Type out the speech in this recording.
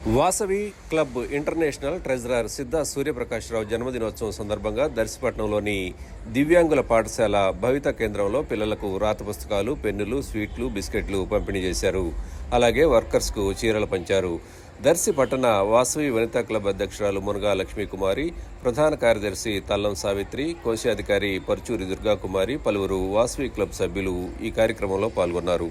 Vasavi club international treasurer Siddha Suryaprakashrao జన్మదినోత్సవం సందర్భంగా దర్శిపట్నంలోని దివ్యాంగుల పాఠశాల భవిత కేంద్రంలో పిల్లలకు రాత పుస్తకాలు పెన్నులు స్వీట్లు బిస్కెట్లు పంపిణీ చేశారు. అలాగే వర్కర్స్కు చీరలు పంచారు. దర్శి పట్టణ వాసవి వనితా క్లబ్ అధ్యక్షురాలు మునగా లక్ష్మీకుమారి ప్రధాన కార్యదర్శి తల్లం సావిత్రి కోశాధికారి పర్చూరి దుర్గాకుమారి పలువురు వాసవి క్లబ్ సభ్యులు ఈ కార్యక్రమంలో పాల్గొన్నారు.